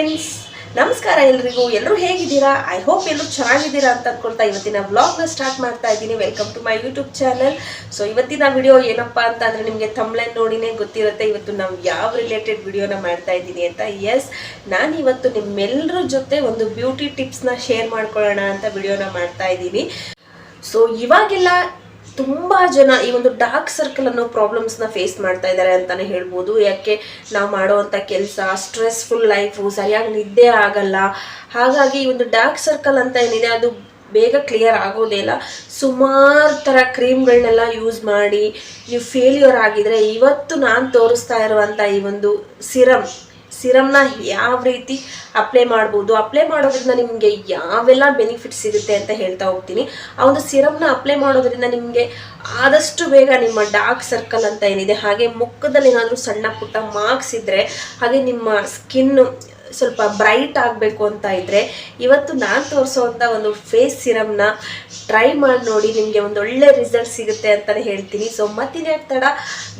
Friends ನಮಸ್ಕಾರ ಎಲ್ರಿಗೂ. ಎಲ್ಲರೂ ಹೇಗಿದ್ದೀರಾ? ಐ ಹೋಪ್ ಎಲ್ಲರೂ ಚೆನ್ನಾಗಿದ್ದೀರಾ ಅಂತ ಅಂದ್ಕೊಳ್ತಾ ಇವತ್ತಿನ ವ್ಲಾಗ್ನ ಸ್ಟಾರ್ಟ್ ಮಾಡ್ತಾ ಇದ್ದೀನಿ. Welcome to my YouTube channel so ಇವತ್ತಿನ ವಿಡಿಯೋ ಏನಪ್ಪಾ ಅಂತ ಅಂದ್ರೆ ನಿಮಗೆ ತಮ್ಲೈನ್ ನೋಡಿನೇ ಗೊತ್ತಿರುತ್ತೆ. ಇವತ್ತು ನಾವು ಯಾವ ರಿಲೇಟೆಡ್ ವಿಡಿಯೋನ ಮಾಡ್ತಾ ಇದ್ದೀನಿ ಅಂತ. ಎಸ್ ನಾನು ಇವತ್ತು ನಿಮ್ಮೆಲ್ಲರ ಜೊತೆ ಒಂದು ಬ್ಯೂಟಿ ಟಿಪ್ಸ್ನ ಶೇರ್ ಮಾಡ್ಕೊಳ್ಳೋಣ ಅಂತ ವಿಡಿಯೋನ ಮಾಡ್ತಾ ಇದ್ದೀನಿ. ಸೊ ಇವಾಗೆಲ್ಲ ತುಂಬ ಜನ ಈ ಒಂದು ಡಾರ್ಕ್ ಸರ್ಕಲ್ ಅನ್ನೋ ಪ್ರಾಬ್ಲಮ್ಸ್ನ ಫೇಸ್ ಮಾಡ್ತಾ ಇದ್ದಾರೆ ಅಂತಾನೆ ಹೇಳ್ಬೋದು. ಯಾಕೆ ನಾವು ಮಾಡುವಂಥ ಕೆಲಸ ಸ್ಟ್ರೆಸ್ಫುಲ್ ಲೈಫು ಸರಿಯಾಗಿ ನಿದ್ದೆ ಆಗಲ್ಲ. ಹಾಗಾಗಿ ಈ ಒಂದು ಡಾರ್ಕ್ ಸರ್ಕಲ್ ಅಂತ ಏನಿದೆ ಅದು ಬೇಗ ಕ್ಲಿಯರ್ ಆಗೋದೇ ಇಲ್ಲ. ಸುಮಾರು ಥರ ಕ್ರೀಮ್ಗಳನ್ನೆಲ್ಲ ಯೂಸ್ ಮಾಡಿ, ನೀವು ಫೇಲ್ಯೂರ್ ಆಗಿದರೆ ಇವತ್ತು ನಾನು ತೋರಿಸ್ತಾ ಇರುವಂಥ ಈ ಒಂದು ಸಿರಮ್ ಸಿರಮ್ನ ಯಾವ ರೀತಿ ಅಪ್ಲೈ ಮಾಡ್ಬೋದು? ಅಪ್ಲೈ ಮಾಡೋದ್ರಿಂದ ನಿಮಗೆ ಯಾವೆಲ್ಲ ಬೆನಿಫಿಟ್ ಸಿಗುತ್ತೆ ಅಂತ ಹೇಳ್ತಾ ಹೋಗ್ತೀನಿ. ಆ ಒಂದು ಸಿರಮ್ನ ಅಪ್ಲೈ ಮಾಡೋದ್ರಿಂದ ನಿಮಗೆ ಆದಷ್ಟು ಬೇಗ ನಿಮ್ಮ ಡಾರ್ಕ್ ಸರ್ಕಲ್ ಅಂತ ಏನಿದೆ, ಹಾಗೆ ಮುಖದಲ್ಲಿ ಏನಾದರೂ ಸಣ್ಣ ಪುಟ್ಟ ಮಾರ್ಕ್ಸ್ ಇದ್ದರೆ ಹಾಗೆ ನಿಮ್ಮ ಸ್ಕಿನ್ನು ಸ್ವಲ್ಪ ಬ್ರೈಟ್ ಆಗಬೇಕು ಅಂತ ಇದ್ದರೆ ಇವತ್ತು ನಾನು ತೋರಿಸೋವಂಥ ಒಂದು ಫೇಸ್ ಸಿರಮ್ನ ಟ್ರೈ ಮಾಡಿ ನೋಡಿ ನಿಮಗೆ ಒಂದು ಒಳ್ಳೆ ರಿಸಲ್ಟ್ ಸಿಗುತ್ತೆ ಅಂತಲೇ ಹೇಳ್ತೀನಿ. ಸೊ ಮತ್ತಿನ ತಡ?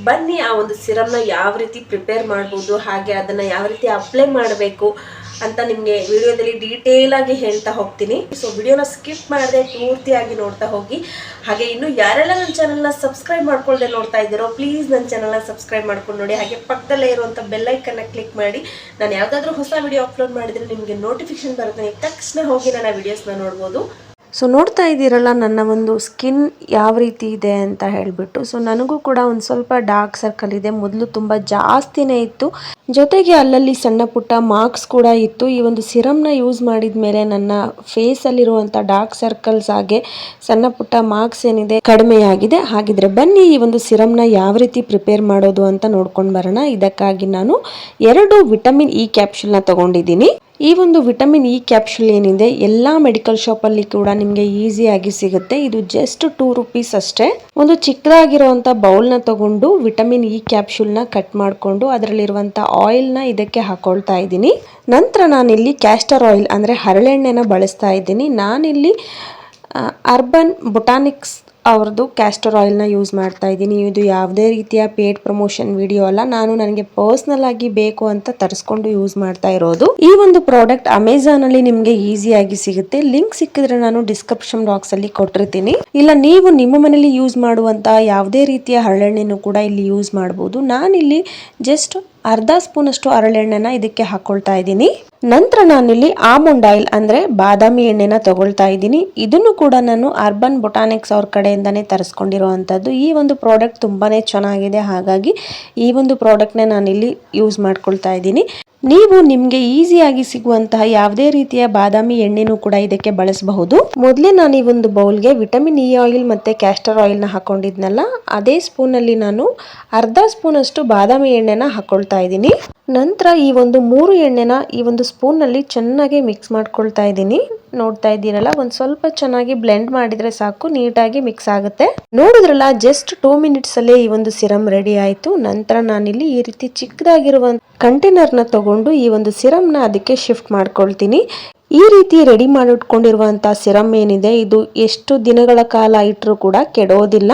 ಬನ್ನಿ ಆ ಒಂದು ಸಿರಮ್ನ ಯಾವ ರೀತಿ ಪ್ರಿಪೇರ್ ಮಾಡ್ಬೋದು, ಹಾಗೆ ಅದನ್ನು ಯಾವ ರೀತಿ ಅಪ್ಲೈ ಮಾಡಬೇಕು ಅಂತ ನಿಮಗೆ ವಿಡಿಯೋದಲ್ಲಿ ಡೀಟೇಲ್ ಆಗಿ ಹೇಳ್ತಾ ಹೋಗ್ತೀನಿ. ಸೊ ವಿಡಿಯೋನ ಸ್ಕಿಪ್ ಮಾಡದೆ ಪೂರ್ತಿಯಾಗಿ ನೋಡ್ತಾ ಹೋಗಿ. ಹಾಗೆ ಇನ್ನು ಯಾರೆಲ್ಲ ನನ್ನ ಚಾನಲ್ನ ಸಬ್ಸ್ಕ್ರೈಬ್ ಮಾಡ್ಕೊಳ್ದೆ ನೋಡ್ತಾ ಇದ್ದೀರೋ ಪ್ಲೀಸ್ ನನ್ನ ಚಾನಲ್ನ ಸಬ್ಸ್ಕ್ರೈಬ್ ಮಾಡ್ಕೊಂಡು ನೋಡಿ. ಹಾಗೆ ಪಕ್ಕದಲ್ಲೇ ಇರುವಂಥ ಬೆಲ್ಲೈಕನ್ನ ಕ್ಲಿಕ್ ಮಾಡಿ. ನಾನು ಯಾವುದಾದ್ರೂ ಹೊಸ ವಿಡಿಯೋ ಅಪ್ಲೋಡ್ ಮಾಡಿದ್ರೆ ನಿಮಗೆ ನೋಟಿಫಿಕೇಶನ್ ಬರುತ್ತೆ. ತಕ್ಷಣ ಹೋಗಿ ನನ್ನ ವಿಡಿಯೋಸ್ನ ನೋಡ್ಬೋದು. ಸೊ ನೋಡ್ತಾ ಇದ್ದೀರಲ್ಲ, ನನ್ನ ಒಂದು ಸ್ಕಿನ್ ಯಾವ ರೀತಿ ಇದೆ ಅಂತ ಹೇಳಿಬಿಟ್ಟು. ಸೊ ನನಗೂ ಕೂಡ ಒಂದು ಸ್ವಲ್ಪ ಡಾರ್ಕ್ ಸರ್ಕಲ್ ಇದೆ. ಮೊದಲು ತುಂಬ ಜಾಸ್ತಿನೇ ಇತ್ತು. ಜೊತೆಗೆ ಅಲ್ಲಲ್ಲಿ ಸಣ್ಣ ಪುಟ್ಟ ಮಾರ್ಕ್ಸ್ ಕೂಡ ಇತ್ತು. ಈ ಒಂದು ಸಿರಮ್ನ ಯೂಸ್ ಮಾಡಿದ ಮೇಲೆ ನನ್ನ ಫೇಸಲ್ಲಿರುವಂಥ ಡಾರ್ಕ್ ಸರ್ಕಲ್ಸ್ ಹಾಗೆ ಸಣ್ಣ ಪುಟ್ಟ ಮಾರ್ಕ್ಸ್ ಏನಿದೆ ಕಡಿಮೆಯಾಗಿದೆ ಹಾಗಿದ್ರೆ ಬನ್ನಿ ಈ ಒಂದು ಸಿರಮ್ನ ಯಾವ ರೀತಿ ಪ್ರಿಪೇರ್ ಮಾಡೋದು ಅಂತ ನೋಡ್ಕೊಂಡು ಬರೋಣ. ಇದಕ್ಕಾಗಿ ನಾನು ಎರಡು ವಿಟಮಿನ್ ಇ ಕ್ಯಾಪ್ಸುಲ್ನ ತಗೊಂಡಿದ್ದೀನಿ. ಈ ಒಂದು ವಿಟಮಿನ್ ಇ ಕ್ಯಾಪ್ಸುಲ್ ಏನಿದೆ, ಎಲ್ಲ ಮೆಡಿಕಲ್ ಶಾಪಲ್ಲಿ ಕೂಡ ನಿಮಗೆ ಈಸಿಯಾಗಿ ಸಿಗುತ್ತೆ. ಇದು ಜಸ್ಟ್ ಟೂ ರುಪೀಸ್ ಅಷ್ಟೇ. ಒಂದು ಚಿಕ್ಕದಾಗಿರುವಂಥ ಬೌಲ್ನ ತಗೊಂಡು ವಿಟಮಿನ್ ಇ ಕ್ಯಾಪ್ಸುಲ್ನ ಕಟ್ ಮಾಡಿಕೊಂಡು ಅದರಲ್ಲಿರುವಂಥ ಆಯಿಲ್ನ ಇದಕ್ಕೆ ಹಾಕೊಳ್ತಾ ಇದ್ದೀನಿ. ನಂತರ ನಾನಿಲ್ಲಿ ಕ್ಯಾಸ್ಟರ್ ಆಯಿಲ್ ಅಂದರೆ ಹರಳೆಣ್ಣೆನ ಬಳಸ್ತಾ ಇದ್ದೀನಿ. ನಾನಿಲ್ಲಿ ಅರ್ಬನ್ ಬೊಟಾನಿಕ್ಸ್ ಅವ್ರದ್ದು ಕ್ಯಾಸ್ಟರ್ ಆಯಿಲ್ನ ಯೂಸ್ ಮಾಡ್ತಾ ಇದ್ದೀನಿ. ಇದು ಯಾವುದೇ ರೀತಿಯ ಪೇಡ್ ಪ್ರಮೋಷನ್ ವಿಡಿಯೋ ಅಲ್ಲ. ನಾನು ನನಗೆ ಪರ್ಸ್ನಲ್ ಆಗಿ ಬೇಕು ಅಂತ ತರಿಸ್ಕೊಂಡು ಯೂಸ್ ಮಾಡ್ತಾ ಇರೋದು. ಈ ಒಂದು ಪ್ರಾಡಕ್ಟ್ ಅಮೆಝಾನ್ ಅಲ್ಲಿ ನಿಮಗೆ ಈಸಿಯಾಗಿ ಸಿಗುತ್ತೆ. ಲಿಂಕ್ ಸಿಕ್ಕಿದ್ರೆ ನಾನು ಡಿಸ್ಕ್ರಿಪ್ಷನ್ ಬಾಕ್ಸ್ ಅಲ್ಲಿ ಕೊಟ್ಟಿರ್ತೀನಿ. ಇಲ್ಲ, ನೀವು ನಿಮ್ಮ ಮನೇಲಿ ಯೂಸ್ ಮಾಡುವಂತಹ ಯಾವುದೇ ರೀತಿಯ ಹರಳೆಣ್ಣೆನೂ ಕೂಡ ಇಲ್ಲಿ ಯೂಸ್ ಮಾಡಬಹುದು ನಾನಿಲ್ಲಿ ಜಸ್ಟ್ ಅರ್ಧ ಸ್ಪೂನ್ ಅಷ್ಟು ಹರಳೆಣ್ಣೆನ ಇದಕ್ಕೆ ಹಾಕೊಳ್ತಾ ಇದ್ದೀನಿ. ನಂತರ ನಾನಿಲ್ಲಿ ಆಮಂಡ್ ಆಯಿಲ್ ಅಂದರೆ ಬಾದಾಮಿ ಎಣ್ಣೆನ ತಗೊಳ್ತಾ ಇದ್ದೀನಿ. ಇದನ್ನು ಕೂಡ ನಾನು ಅರ್ಬನ್ ಬೊಟಾನಿಕ್ಸ್ ಅವ್ರ ಕಡೆಯಿಂದನೇ ತರಿಸ್ಕೊಂಡಿರುವಂಥದ್ದು. ಈ ಒಂದು ಪ್ರಾಡಕ್ಟ್ ತುಂಬಾನೇ ಚೆನ್ನಾಗಿದೆ. ಹಾಗಾಗಿ ಈ ಒಂದು ಪ್ರಾಡಕ್ಟ್ನ ನಾನಿಲ್ಲಿ ಯೂಸ್ ಮಾಡ್ಕೊಳ್ತಾ ಇದ್ದೀನಿ. ನೀವು ನಿಮಗೆ ಈಸಿಯಾಗಿ ಸಿಗುವಂತಹ ಯಾವುದೇ ರೀತಿಯ ಬಾದಾಮಿ ಎಣ್ಣೆನೂ ಕೂಡ ಇದಕ್ಕೆ ಬಳಸಬಹುದು. ಮೊದಲೇ ನಾನು ಈ ಒಂದು ಬೌಲ್ಗೆ ವಿಟಮಿನ್ ಇ ಆಯಿಲ್ ಮತ್ತೆ ಕ್ಯಾಸ್ಟರ್ ಆಯಿಲ್ನ ಹಾಕೊಂಡಿದ್ನಲ್ಲ, ಅದೇ ಸ್ಪೂನಲ್ಲಿ ನಾನು ಅರ್ಧ ಸ್ಪೂನ್ ಅಷ್ಟು ಬಾದಾಮಿ ಎಣ್ಣೆನ ಹಾಕೊಳ್ತಾ ಇದ್ದೀನಿ. ನಂತರ ಈ ಒಂದು ಮೂರು ಎಣ್ಣೆನ ಈ ಒಂದು ಸ್ಪೂನ್ನಲ್ಲಿ ಚೆನ್ನಾಗಿ ಮಿಕ್ಸ್ ಮಾಡ್ಕೊಳ್ತಾ ಇದ್ದೀನಿ. ನೋಡ್ತಾ ಇದ್ದೀರಲ್ಲ, ಒಂದು ಸ್ವಲ್ಪ ಚೆನ್ನಾಗಿ ಬ್ಲೆಂಡ್ ಮಾಡಿದ್ರೆ ಸಾಕು, ನೀಟಾಗಿ ಮಿಕ್ಸ್ ಆಗುತ್ತೆ. ನೋಡಿದ್ರಲ್ಲ ಜಸ್ಟ್ ಟೂ ಮಿನಿಟ್ಸ್ ಅಲ್ಲೇ ಈ ಒಂದು ಸಿರಮ್ ರೆಡಿ ಆಯಿತು. ನಂತರ ನಾನಿಲ್ಲಿ ಈ ರೀತಿ ಚಿಕ್ಕದಾಗಿರುವ ಕಂಟೈನರ್ನ ತಗೊಂಡು ಈ ಒಂದು ಸಿರಮ್ನ ಅದಕ್ಕೆ ಶಿಫ್ಟ್ ಮಾಡ್ಕೊಳ್ತೀನಿ. ಈ ರೀತಿ ರೆಡಿ ಮಾಡಿಟ್ಕೊಂಡಿರುವಂಥ ಸಿರಮ್ ಏನಿದೆ, ಇದು ಎಷ್ಟು ದಿನಗಳ ಕಾಲ ಇಟ್ಟರೂ ಕೂಡ ಕೆಡೋದಿಲ್ಲ.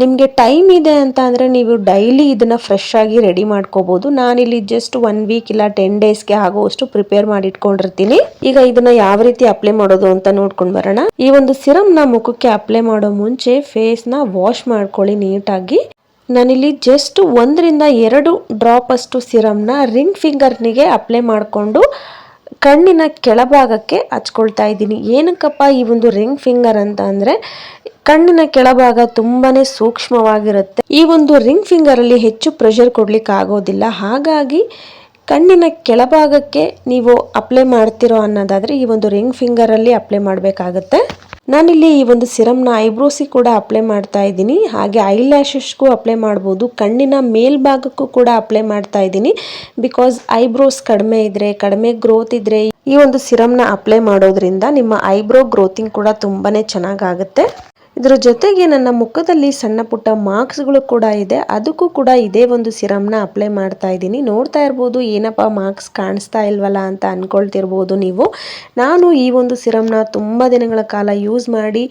ನಿಮಗೆ ಟೈಮ್ ಇದೆ ಅಂತ ಅಂದರೆ ನೀವು ಡೈಲಿ ಇದನ್ನು ಫ್ರೆಶ್ ಆಗಿ ರೆಡಿ ಮಾಡ್ಕೋಬೋದು. ನಾನಿಲ್ಲಿ ಜಸ್ಟ್ ಒನ್ ವೀಕ್ ಇಲ್ಲ ಟೆನ್ ಡೇಸ್ಗೆ ಆಗುವಷ್ಟು ಪ್ರಿಪೇರ್ ಮಾಡಿ ಇಟ್ಕೊಂಡಿರ್ತೀನಿ ಈಗ ಇದನ್ನ ಯಾವ ರೀತಿ ಅಪ್ಲೈ ಮಾಡೋದು ಅಂತ ನೋಡ್ಕೊಂಡು ಬರೋಣ. ಈ ಒಂದು ಸಿರಮ್ನ ಮುಖಕ್ಕೆ ಅಪ್ಲೈ ಮಾಡೋ ಮುಂಚೆ ಫೇಸ್ನ ವಾಶ್ ಮಾಡ್ಕೊಳ್ಳಿ ನೀಟಾಗಿ. ನಾನಿಲ್ಲಿ ಜಸ್ಟ್ ಒಂದರಿಂದ ಎರಡು ಡ್ರಾಪ್ ಅಷ್ಟು ಸಿರಮ್ನ ರಿಂಗ್ ಫಿಂಗರ್ನಿಗೆ ಅಪ್ಲೈ ಮಾಡಿಕೊಂಡು ಕಣ್ಣಿನ ಕೆಳಭಾಗಕ್ಕೆ ಹಚ್ಕೊಳ್ತಾ ಇದ್ದೀನಿ. ಏನಕ್ಕಪ್ಪ ಈ ಒಂದು ರಿಂಗ್ ಫಿಂಗರ್ ಅಂತ ಅಂದರೆ ಕಣ್ಣಿನ ಕೆಳಭಾಗ ತುಂಬಾನೇ ಸೂಕ್ಷ್ಮವಾಗಿರುತ್ತೆ. ಈ ಒಂದು ರಿಂಗ್ ಫಿಂಗರಲ್ಲಿ ಹೆಚ್ಚು ಪ್ರೆಷರ್ ಕೊಡ್ಲಿಕ್ಕೆ ಆಗೋದಿಲ್ಲ. ಹಾಗಾಗಿ ಕಣ್ಣಿನ ಕೆಳಭಾಗಕ್ಕೆ ನೀವು ಅಪ್ಲೈ ಮಾಡ್ತಿರೋ ಅನ್ನೋದಾದರೆ ಈ ಒಂದು ರಿಂಗ್ ಫಿಂಗರಲ್ಲಿ ಅಪ್ಲೈ ಮಾಡಬೇಕಾಗತ್ತೆ. ನಾನಿಲ್ಲಿ ಈ ಒಂದು ಸಿರಮ್ನ ಐಬ್ರೋಸಿ ಕೂಡ ಅಪ್ಲೈ ಮಾಡ್ತಾ ಇದ್ದೀನಿ. ಹಾಗೆ ಐ ಅಪ್ಲೈ ಮಾಡ್ಬೋದು. ಕಣ್ಣಿನ ಮೇಲ್ಭಾಗಕ್ಕೂ ಕೂಡ ಅಪ್ಲೈ ಮಾಡ್ತಾ ಇದ್ದೀನಿ. ಬಿಕಾಸ್ ಐಬ್ರೋಸ್ ಕಡಿಮೆ ಇದ್ರೆ, ಕಡಿಮೆ ಗ್ರೋತ್ ಇದ್ರೆ ಈ ಒಂದು ಸಿರಮ್ನ ಅಪ್ಲೈ ಮಾಡೋದ್ರಿಂದ ನಿಮ್ಮ ಐಬ್ರೋ ಗ್ರೋತಿಂಗ್ ಕೂಡ ತುಂಬಾನೇ ಚೆನ್ನಾಗಾಗುತ್ತೆ. ಇದರ ಜೊತೆಗೆ ನನ್ನ ಮುಖದಲ್ಲಿ ಸಣ್ಣ ಪುಟ್ಟ ಮಾರ್ಕ್ಸ್ಗಳು ಕೂಡ ಇದೆ. ಅದಕ್ಕೂ ಕೂಡ ಇದೇ ಒಂದು ಸಿರಮ್ನ ಅಪ್ಲೈ ಮಾಡ್ತಾ ಇದ್ದೀನಿ. ನೋಡ್ತಾ ಇರ್ಬೋದು, ಏನಪ್ಪ ಮಾರ್ಕ್ಸ್ ಕಾಣಿಸ್ತಾ ಇಲ್ವಲ್ಲ ಅಂತ ಅಂದ್ಕೊಳ್ತಿರ್ಬೋದು ನೀವು. ನಾನು ಈ ಒಂದು ಸಿರಮ್ನ ತುಂಬ ದಿನಗಳ ಕಾಲ ಯೂಸ್ ಮಾಡಿ,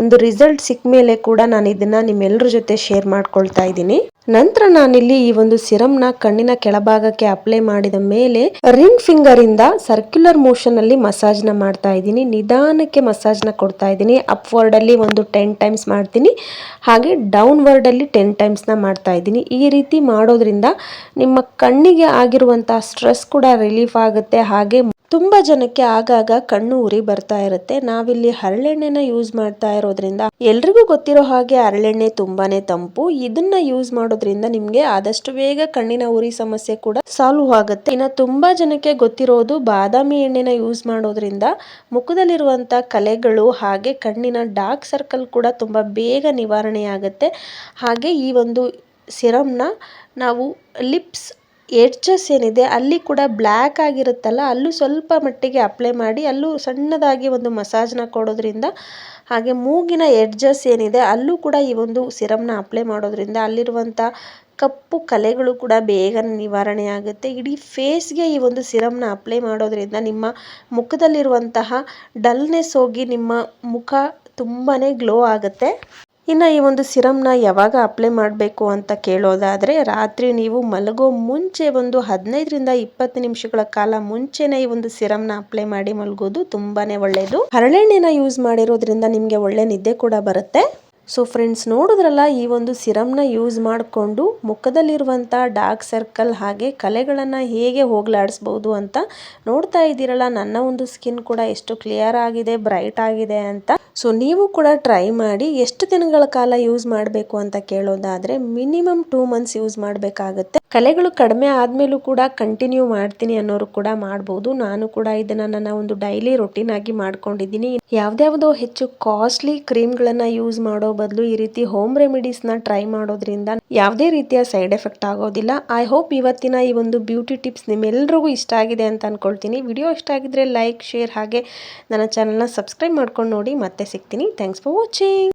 ಒಂದು ರಿಸಲ್ಟ್ ಸಿಕ್ಕ ಮೇಲೆ ಕೂಡ ನಾನು ಇದನ್ನ ನಿಮ್ಮೆಲ್ಲರ ಜೊತೆ ಶೇರ್ ಮಾಡ್ಕೊಳ್ತಾ ಇದ್ದೀನಿ. ನಂತರ ನಾನಿಲ್ಲಿ ಈ ಒಂದು ಸಿರಮ್ನ ಕಣ್ಣಿನ ಕೆಳಭಾಗಕ್ಕೆ ಅಪ್ಲೈ ಮಾಡಿದ ಮೇಲೆ ರಿಂಗ್ ಫಿಂಗರ್ ಇಂದ ಸರ್ಕ್ಯುಲರ್ ಮೋಷನ್ ಅಲ್ಲಿ ಮಸಾಜ್ನ ಮಾಡ್ತಾ ಇದ್ದೀನಿ. ನಿಧಾನಕ್ಕೆ ಮಸಾಜ್ನ ಕೊಡ್ತಾ ಇದ್ದೀನಿ. ಅಪ್ವರ್ಡ್ ಅಲ್ಲಿ ಒಂದು ಟೆನ್ ಟೈಮ್ಸ್ ಮಾಡ್ತೀನಿ. ಹಾಗೆ ಡೌನ್ ವರ್ಡ್ ಅಲ್ಲಿ ಟೆನ್ ಟೈಮ್ಸ್ನ ಮಾಡ್ತಾ ಇದ್ದೀನಿ. ಈ ರೀತಿ ಮಾಡೋದ್ರಿಂದ ನಿಮ್ಮ ಕಣ್ಣಿಗೆ ಆಗಿರುವಂಥ ಸ್ಟ್ರೆಸ್ ಕೂಡ ರಿಲೀಫ್ ಆಗುತ್ತೆ. ಹಾಗೆ ತುಂಬಾ ಜನಕ್ಕೆ ಆಗಾಗ ಕಣ್ಣು ಉರಿ ಬರ್ತಾ ಇರುತ್ತೆ. ನಾವಿಲ್ಲಿ ಹರಳೆಣ್ಣೆನ ಯೂಸ್ ಮಾಡ್ತಾ ಇರೋದ್ರಿಂದ ಎಲ್ರಿಗೂ ಗೊತ್ತಿರೋ ಹಾಗೆ ಹರಳೆಣ್ಣೆ ತುಂಬಾನೇ ತಂಪು. ಇದನ್ನ ಯೂಸ್ ಮಾಡೋದ್ರಿಂದ ನಿಮ್ಗೆ ಆದಷ್ಟು ಬೇಗ ಕಣ್ಣಿನ ಉರಿ ಸಮಸ್ಯೆ ಕೂಡ ಸಾಲ್ವ್ ಆಗುತ್ತೆ. ಇನ್ನು ತುಂಬಾ ಜನಕ್ಕೆ ಗೊತ್ತಿರೋದು ಬಾದಾಮಿ ಎಣ್ಣೆನ ಯೂಸ್ ಮಾಡೋದ್ರಿಂದ ಮುಖದಲ್ಲಿರುವಂತ ಕಲೆಗಳು ಹಾಗೆ ಕಣ್ಣಿನ ಡಾರ್ಕ್ ಸರ್ಕಲ್ ಕೂಡ ತುಂಬಾ ಬೇಗ ನಿವಾರಣೆ ಆಗುತ್ತೆ ಹಾಗೆ ಈ ಒಂದು ಸಿರಮ್ನ ನಾವು ಲಿಪ್ಸ್ ಎಡ್ಜಸ್ ಏನಿದೆ, ಅಲ್ಲಿ ಕೂಡ ಬ್ಲ್ಯಾಕ್ ಆಗಿರುತ್ತಲ್ಲ, ಅಲ್ಲೂ ಸ್ವಲ್ಪ ಮಟ್ಟಿಗೆ ಅಪ್ಲೈ ಮಾಡಿ, ಅಲ್ಲೂ ಸಣ್ಣದಾಗಿ ಒಂದು ಮಸಾಜ್ನ ಕೊಡೋದ್ರಿಂದ, ಹಾಗೆ ಮೂಗಿನ ಎಡ್ಜಸ್ ಏನಿದೆ, ಅಲ್ಲೂ ಕೂಡ ಈ ಒಂದು ಸಿರಮ್ನ ಅಪ್ಲೈ ಮಾಡೋದ್ರಿಂದ ಅಲ್ಲಿರುವಂಥ ಕಪ್ಪು ಕಲೆಗಳು ಕೂಡ ಬೇಗ ನಿವಾರಣೆ ಆಗುತ್ತೆ ಇಡೀ ಫೇಸ್ಗೆ ಈ ಒಂದು ಸಿರಮ್ನ ಅಪ್ಲೈ ಮಾಡೋದ್ರಿಂದ ನಿಮ್ಮ ಮುಖದಲ್ಲಿರುವಂತಹ ಡಲ್ನೆಸ್ ಹೋಗಿ ನಿಮ್ಮ ಮುಖ ತುಂಬಾ ಗ್ಲೋ ಆಗುತ್ತೆ. ಇನ್ನು ಈ ಒಂದು ಸಿರಮ್ನ ಯಾವಾಗ ಅಪ್ಲೈ ಮಾಡಬೇಕು ಅಂತ ಕೇಳೋದಾದರೆ ರಾತ್ರಿ ನೀವು ಮಲಗೋ ಮುಂಚೆ ಒಂದು ಹದಿನೈದರಿಂದ ಇಪ್ಪತ್ತು ನಿಮಿಷಗಳ ಕಾಲ ಮುಂಚೆನೇ ಈ ಒಂದು ಸಿರಮ್ನ ಅಪ್ಲೈ ಮಾಡಿ ಮಲಗೋದು ತುಂಬಾ ಒಳ್ಳೆಯದು ಹರಳೆಣ್ಣೆನ ಯೂಸ್ ಮಾಡಿರೋದ್ರಿಂದ ನಿಮಗೆ ಒಳ್ಳೆ ನಿದ್ದೆ ಕೂಡ ಬರುತ್ತೆ. ಸೊ ಫ್ರೆಂಡ್ಸ್ ನೋಡಿದ್ರಲ್ಲ ಈ ಒಂದು ಸಿರಮ್ನ ಯೂಸ್ ಮಾಡಿಕೊಂಡು ಮುಖದಲ್ಲಿರುವಂಥ ಡಾರ್ಕ್ ಸರ್ಕಲ್ ಹಾಗೆ ಕಲೆಗಳನ್ನು ಹೇಗೆ ಹೋಗಲಾಡಿಸ್ಬೋದು ಅಂತ ನೋಡ್ತಾ ಇದ್ದೀರಲ್ಲ, ನನ್ನ ಒಂದು ಸ್ಕಿನ್ ಕೂಡ ಎಷ್ಟು ಕ್ಲಿಯರ್ ಆಗಿದೆ ಬ್ರೈಟ್ ಆಗಿದೆ ಅಂತ. ಸೊ ನೀವು ಕೂಡ ಟ್ರೈ ಮಾಡಿ ಎಷ್ಟು ದಿನಗಳ ಕಾಲ ಯೂಸ್ ಮಾಡಬೇಕು ಅಂತ ಕೇಳೋದಾದರೆ ಮಿನಿಮಮ್ ಟೂ ಮಂತ್ಸ್ ಯೂಸ್ ಮಾಡಬೇಕಾಗತ್ತೆ. ಕಲೆಗಳು ಕಡಿಮೆ ಆದಮೇಲೂ ಕೂಡ ಕಂಟಿನ್ಯೂ ಮಾಡ್ತೀನಿ ಅನ್ನೋರು ಕೂಡ ಮಾಡ್ಬೋದು. ನಾನು ಕೂಡ ಇದನ್ನು ನನ್ನ ಒಂದು ಡೈಲಿ ರೊಟೀನ್ ಆಗಿ ಮಾಡ್ಕೊಂಡಿದ್ದೀನಿ. ಯಾವುದ್ಯಾವುದೋ ಹೆಚ್ಚು ಕಾಸ್ಟ್ಲಿ ಕ್ರೀಮ್ಗಳನ್ನು ಯೂಸ್ ಮಾಡೋ ಬದಲು ಈ ರೀತಿ ಹೋಮ್ ರೆಮಿಡೀಸ್ನ ಟ್ರೈ ಮಾಡೋದ್ರಿಂದ ಯಾವುದೇ ರೀತಿಯ ಸೈಡ್ ಎಫೆಕ್ಟ್ ಆಗೋದಿಲ್ಲ. ಐ ಹೋಪ್ ಇವತ್ತಿನ ಈ ಒಂದು ಬ್ಯೂಟಿ ಟಿಪ್ಸ್ ನಿಮ್ಮೆಲ್ಲರಿಗೂ ಇಷ್ಟ ಆಗಿದೆ ಅಂತ ಅಂದ್ಕೊಳ್ತೀನಿ ವಿಡಿಯೋ ಇಷ್ಟ ಆಗಿದ್ರೆ ಲೈಕ್ ಶೇರ್ ಹಾಗೆ ನನ್ನ ಚಾನಲ್ನ ಸಬ್ಸ್ಕ್ರೈಬ್ ಮಾಡ್ಕೊಂಡು ನೋಡಿ ಮತ್ತೆ ಸಿಗ್ತೀನಿ. Thanks for watching